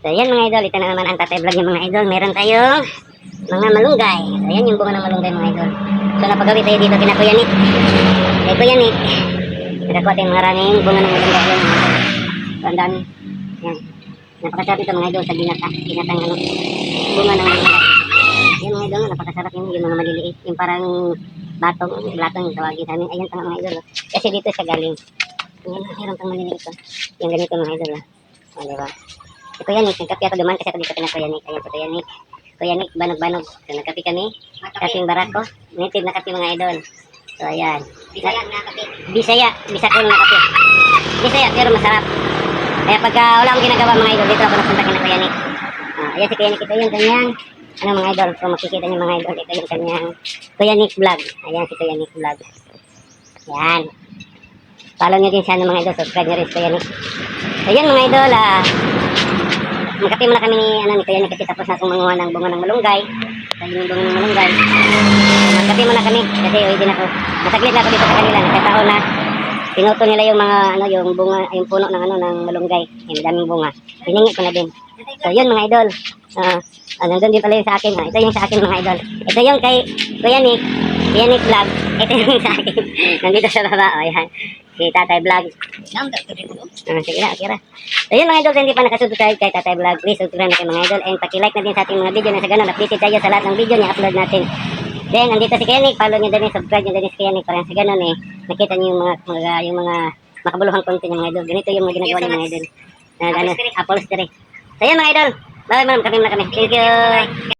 So yan mga idol, ito na naman ang tatay vlog niya mga idol. Meron tayong mga malunggay. So yan yung bunga ng malunggay mga idol. So napagawi tayo dito kina Kuya Nick. Kay Kuya Nick. Nakakuha tayong maraming bunga ng malunggay. Yan. So ang dami. Yan. Napakasarap ito mga idol sa ginata. Ginatang ano, bunga ng malunggay. Yan mga idol, napakasarap yun. Yung mga maliliit. Yung parang batong, batong yung tawagin sa amin. Ayan pa mga idol. oh. Kasi dito siya galing. Yan, meron pang maliliit ito. Yung ganito mga idol. ah. O, di ba? Si Kuya Nick, nagkape ako dumaan kasi ako dito kina Kuya Nick. Ayan si Kuya Nick. Kuya Nick, banog-banog. So, nagkape kami. Kaping barako. Native na kape mga idol. So, ayan. Bisaya na kape. Bisaya. Bisakol na kape. Bisaya, pero masarap. Kaya pagka wala akong ginagawa mga idol, dito ako napunta kina Kuya Nick. Ah, ayan si Kuya Nick. Ito yung kanyang, ano mga idol, kung makikita niyo mga idol, ito yung kanyang Kuya Nick vlog. Ayan si Kuya Nick vlog. Ayan. Follow niyo din siya ng mga idol. Subscribe niyo rin si Kuya Nick. So, yan mga idol, ah, Magkape muna kami ni, ano, ni Kuya kasi tapos na akong manguha ng bunga ng malunggay. Dahil yung bunga ng malunggay. Magkape muna kami kasi uwi din ako. Masaglit lang ako dito sa kanila. Nagkataon na pinuto nila yung mga, ano, yung bunga, yung puno ng, ano, ng malunggay. Yung daming bunga. Piningi ko na din. So, yun mga idol. Ah, ah, nandun din pala yung sa akin. Ah, ito yung sa akin mga idol. Ito yung kay Kuya Nick. Kuya Nick Vlog. Ito yung sa akin. Nandito sa baba. O, yan. Si Tatay Vlog. Ah, sige na, okay na. So yun mga idol, hindi pa nakasubscribe kay Tatay Vlog, please subscribe na kayo mga idol and pakilike na din sa ating mga video na sa ganun, updated tayo sa lahat ng video niya upload natin. Then, andito si Kenik, follow niyo din, subscribe niyo din si Kenik, parang sa ganun eh, nakita niyo yung mga, mga yung mga makabuluhang content niya mga idol. Ganito yung mga ginagawa niya mga idol. Na, ano, upholstery. So yun mga idol, bye bye kami na kami. Thank you.